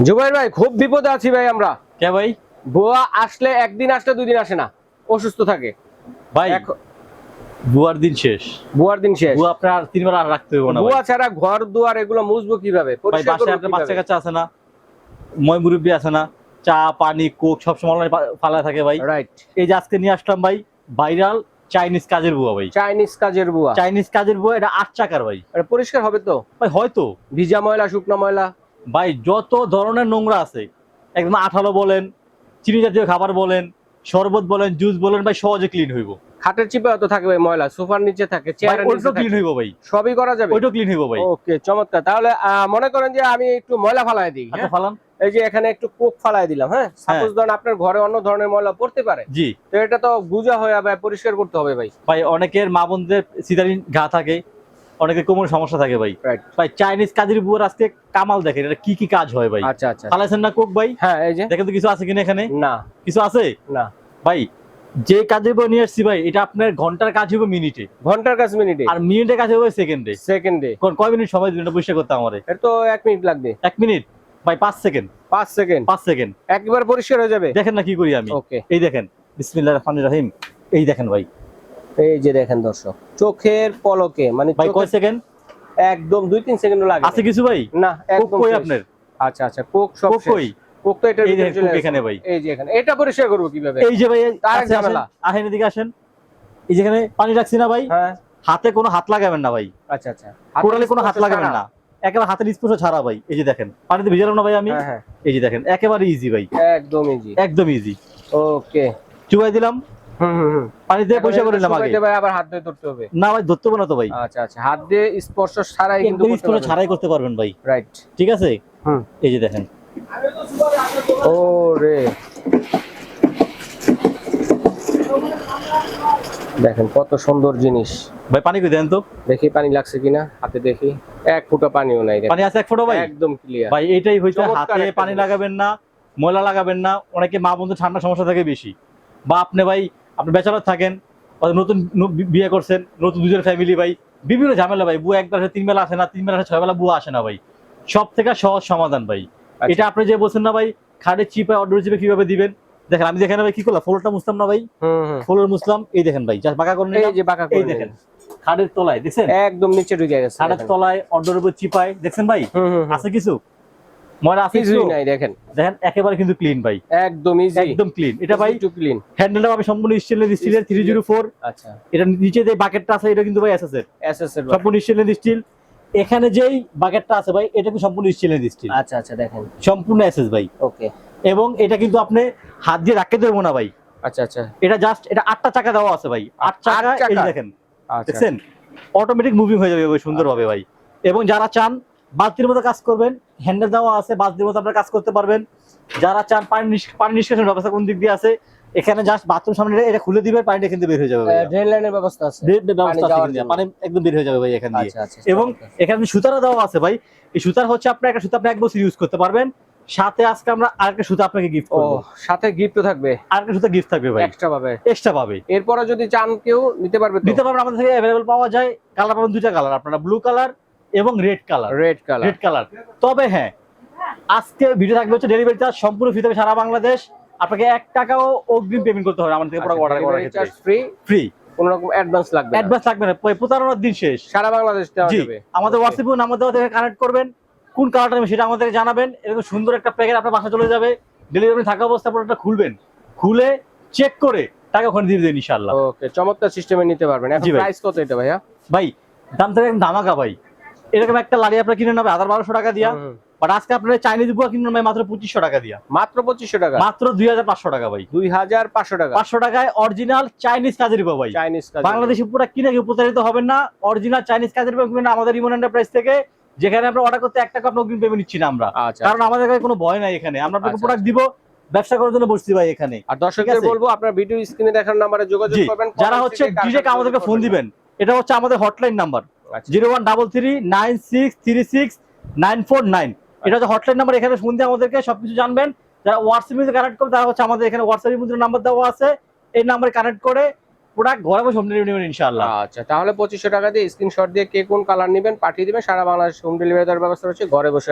জুবাইর ভাই খুব বিপদে আছি ভাই আমরা। কে ভাই? বুয়া আসলে একদিন আসলে দুদিন আসে না অসুস্থ থাকে। ভাই বুয়ার দিন শেষ। বুয়ার দিন শেষ। বুয়া আপনার আর তিনবার আর রাখতে হবে না। বুয়া ছাড়া ঘর দুয়ার এগুলো মুছবো কীভাবে? ভাই বাসায় আপনার বাচ্চা? কাচ্চা আছে না? ময় মুরব্বী আছে না? চা পানি কোক সব সময় ফালা থাকে ভাই। রাইট এই যে আজকে নিয়ে আসলাম ভাই ভাইরাল চাইনিজ কাজের বুয়া ভাই। চাইনিজ কাজের বুয়া। চাইনিজ কাজের বুয়া এটা আট চাকার ভাই। এটা পরিষ্কার হবে তো? ভাই হয়তো। ভিজা ময়লা শুকনো ময়লা। ভাই যত ধরনের নোংরা আছে একদম আঠালো বলেন চিনি জাতীয় খাবার বলেন শরবত বলেন জুস বলেন ভাই সহজে ক্লিন হইব। খাটের চিপে তো থাকবে ময়লা সোফার নিচে থাকে ভাই চেয়ারের নিচে ক্লিন হইব ভাই। সবই করা যাবে? ওইটাও ক্লিন হইব ভাই। ওকে চমৎকার। তাহলে মনে করেন যে আমি একটু ময়লা ফালাই দিই আচ্ছা হ্যাঁ? ফালান। এই যে এখানে একটু কোক ফালাই দিলাম হ্যাঁ? সাপোজ ধরেন আপনার ঘরে অন্য ধরনের ময়লা পড়তে পারে। জি। তো এটা তো গুজা হয়ে যাবে পরিষ্কার করতে হবে ভাই। ভাই অনেকের মা বোনদের সিদারিন ঘা থাকে অনেকের কোমর সমস্যা থাকে ভাই। ভাই চাইনিজ কাজের বুয়ার আজকে কামাল দেখেন এটা কি কি কাজ হয় ভাই। আচ্ছা আচ্ছা। ফালাইছেন না কোক ভাই? হ্যাঁ এই যে। দেখেন তো কিছু আছে কিনা এখানে? না। কিছু আছে? না। ভাই যে কাজের বই নিয়ে আসছি ভাই এটা আপনার ঘণ্টার কাজ হবে মিনিটে। ঘণ্টার কাজ মিনিটে। আর মিনিটের কাজ হবে সেকেন্ডে। সেকেন্ডে। কোন কয় মিনিট সময় দিবেন পরিষ্কার করতে আমারে। এর তো এক মিনিট লাগবে। এক মিনিট? ভাই পাঁচ সেকেন্ড। পাঁচ সেকেন্ড। পাঁচ সেকেন্ড। একবার পরিষ্কার হয়ে যাবে। দেখেন না কি করি আমি। ওকে এই দেখেন বিসমিল্লাহ রহমান রহিম। এই দেখেন ভাই। এই যে দেখেন দর্শক চোখের পলকে মানে ভাই কয় সেকেন্ড একদম দুই তিন সেকেন্ড লাগে। আছে কিছু ভাই? না একদম কই আপনার? আচ্ছা আচ্ছা কোক সব কই? কোক তো আসছে। এখানে ভাই। এই যে এখানে এটা পরিষ্কার করব কীভাবে? এই যে ভাই কাছে আসেন, ঝামেলা। আসেন এদিকে আসেন। এই যেখানে পানি রাখছি না ভাই হ্যাঁ। হাতে কোনো হাত লাগাবেন না ভাই। আচ্ছা আচ্ছা। টোটালি কোনো হাত লাগাবেন না। একেবারে হাতের স্পর্শ ছাড়া ভাই এই যে দেখেন। পানিতে ভিজালাম না ভাই আমি। হ্যাঁ হ্যাঁ। এই যে দেখেন একেবারে ইজি ভাই। একদম ইজি একদম ইজি ওকে চুবাই দিলাম। পানি দিয়ে পয়সা করে এখন নিলাম আগে। ভাই আবার হাত দিয়ে ধরতে হবে। না ভাই ধরতে হবে না তো ভাই। আচ্ছা আচ্ছা। হাত দিয়ে স্পর্শ ছাড়াই কিন্তু স্পর্শ ছাড়াই করতে পারবেন ভাই। রাইট ঠিক আছে? এই যে দেখেন। কত সুন্দর জিনিস। ভাই পানি দেন তো? দেখি পানি লাগছে কিনা? হাতে দেখি। এক ফুটা পানিও নাই পানি আছে এক ফোঁটা ভাই? একদম ক্লিয়ার ভাই এটাই হইছে চমৎকার হাতে পানি লাগাবেন না ময়লা লাগাবেন না। অনেকে মা বন্ধু ঠান্ডা সমস্যা থাকে বেশি। বা আপনি ভাই আপনি বেচারার থাকেন নতুন বিয়ে করছেন নতুন দুজন ফ্যামিলি ভাই বিভিন্ন ঝামেলা ভাই বুয়া একবার তিন বেলা আসে না তিন বেলা ছয় বেলা বুয়া আসে না ভাই। সব থেকে সহজ সমাধান ভাই। আচ্ছা। এটা আপনি যে বলছেন না ভাই খাড়ের চিপে অর্ডার চিপে কীভাবে দিবেন? দেখেন আমি দেখেন ভাই কি করলাম ফ্লোরটা মুসলাম না ভাই? হুম মুসলাম এই দেখেন ভাই জাস্ট বাঁকা করে এই যে বাঁকা এই করে দেখেন খাড়ের তলায় দেখছেন? একদম নিচে ঢুকে গেছে খাড়ের দেখেন। তলায় অর্ডার উপর চিপায় দেখছেন ভাই। আছে কিছু? ময়লা আছে কিছুই নাই দেখেন। দেখেন একেবারে কিন্তু ক্লিন ভাই। একদম ইজি একদম ক্লিন এটা ভাই টু ক্লিন হ্যান্ডেলটা পাবে সম্পূর্ণ স্টিলের স্টিলের আচ্ছা। এটা নিচে যে বাকেটটা আছে এটা কিন্তু ভাই সম্পূর্ণ স্টিলের স্টিল এখানে যেই বাকেটটা আছে ভাই এটা কিন্তু সম্পূর্ণ স্টিলের স্টিল আচ্ছা আচ্ছা দেখেন। সম্পূর্ণ এসএস ভাই। ওকে এবং এটা কিন্তু আপনি হাত দিয়ে রাখতে দেবো না ভাই। আচ্ছা আচ্ছা। এটা জাস্ট এটা আটটা চাকা দেওয়া আছে ভাই। আট চাকা এই দেখেন। আচ্ছা। দেখছেন? অটোমেটিক মুভিং হয়ে যাবে ভাই সুন্দরভাবে ভাই। এবং যারা চান বালতির মতো কাজ করবেন হ্যান্ডেল দেওয়া আছে বালতির মতো আপনারা কাজ করতে পারবেন। যারা চান পানি পানি নিষ্কাশন ব্যবস্থা কোন দিক দিয়ে আছে এখানে জাস্ট বাথরুম সামনে এটা খুলে দিবেন পানিটা কিন্তু বের হয়ে যাবে ড্রেন লাইনের ব্যবস্থা আছে। বের ব্যবস্থা আছে পানি একদম বের হয়ে যাবে ভাই এখান দিয়ে। আচ্ছা আচ্ছা এবং এখানে সুতারা দেওয়া আছে ভাই এই সুতার হচ্ছে আপনার একটা সুতা আপনি এক বছর ইউজ করতে পারবেন। সাথে আজকে আমরা আরেকটা সুতা আপনাকে গিফট করব। সাথে গিফটও থাকবে? আরেকটা সুতা গিফট থাকবে ভাই। এক্সট্রা পাবে? এক্সট্রা পাবে। এরপরে যদি চান কেউ নিতে পারবে তো? নিতে পারবেন আমাদের থেকে অ্যাভেলেবল পাওয়া যায়। কালার পাবেন দুইটা কালার আপনারা ব্লু কালার এবং red colour red colour red colour তবে হ্যাঁ আজকে ভিডিও থাকবে হচ্ছে ডেলিভারি চার্জ সম্পূর্ণ ফ্রি থাকবে সারা বাংলাদেশ। আপনাকে এক টাকাও অগ্রিম পেমেন্ট করতে হবে আমাদের থেকে প্রোডাক্ট অর্ডার করার ক্ষেত্রে। ফ্রি ফ্রি কোনো রকম অ্যাডভান্স লাগবে। অ্যাডভান্স লাগবে না পরে প্রতারণার দিন শেষ। সারা বাংলাদেশ দেওয়া যাবে। আমাদের হোয়াটসঅ্যাপে নাম্বার দেওয়া থেকে কানেক্ট করবেন। কোন কালারটা নেবেন সেটা আমাদেরকে জানাবেন। এরকম সুন্দর একটা প্যাকেট আপনার বাসা চলে যাবে। ডেলিভারি থাকা অবস্থা প্রোডাক্টটা খুলবেন। খুলে চেক করে টাকা ওখানে দিয়ে দেবেন ইনশাআল্লাহ। ওকে চমৎকার সিস্টেমে নিতে পারবেন। এখন। প্রাইস কত এটা ভাইয়া? ভাই দাম থেকে একদম ধামাকা ভাই। এরকম একটা লাড়ি আপনার কিনে নেবে হাজার বারোশো টাকা দিয়া। বাট আজকে আপনার চাইনিজ বুয়া কিনে নেবে মাত্র পঁচিশশো টাকা দিয়া। মাত্র পঁচিশশো টাকা? মাত্র দুই হাজার পাঁচশো টাকা ভাই। দুই হাজার পাঁচশো টাকা। পাঁচশো টাকায় অরিজিনাল চাইনিজ কাজের বুয়া ভাই। চাইনিজ কাজ বাংলাদেশি পুরো কিনে কেউ প্রতারিত হবেন না। অরিজিনাল চাইনিজ কাজের বুয়া কিনবেন আমাদের রিমন এন্টারপ্রাইজ থেকে। যেখানে আমরা অর্ডার করতে এক টাকা আপনার অগ্রিম পেমেন্ট নিচ্ছি না আমরা। আচ্ছা কারণ আমাদের কাছে কোনো ভয় নাই এখানে। আমরা আপনাকে আচ্ছা, প্রোডাক্ট দিব ব্যবসা করার জন্য বসছি ভাই এখানে। আর দর্শকদের বলব আপনার ভিডিও স্ক্রিনে দেখার নাম্বারে যোগাযোগ করবেন যারা হচ্ছে ডিরেক্ট আমাদেরকে ফোন দিবেন। এটা হচ্ছে আমাদের হটলাইন নাম্বার আচ্ছা। Zero one double three nine six three six nine four nine. এটা হচ্ছে হটলাইন নাম্বার এখানে শুনতে আমাদেরকে সবকিছু জানবেন। যারা হোয়াটসঅ্যাপে কানেক্ট করবে তারা হচ্ছে আমাদের এখানে হোয়াটসঅ্যাপ মধ্যে নাম্বার দেওয়া আছে। এই নাম্বারে কানেক্ট করে প্রোডাক্ট ঘরে বসে হোম ডেলিভারি নেবেন ইনশাআল্লাহ। আচ্ছা তাহলে পঁচিশশো টাকা দিয়ে স্ক্রিনশট দিয়ে কে কোন কালার নেবেন পাঠিয়ে দিবেন। সারা বাংলাদেশ হোম ডেলিভারি দেওয়ার ব্যবস্থা রয়েছে ঘরে বসে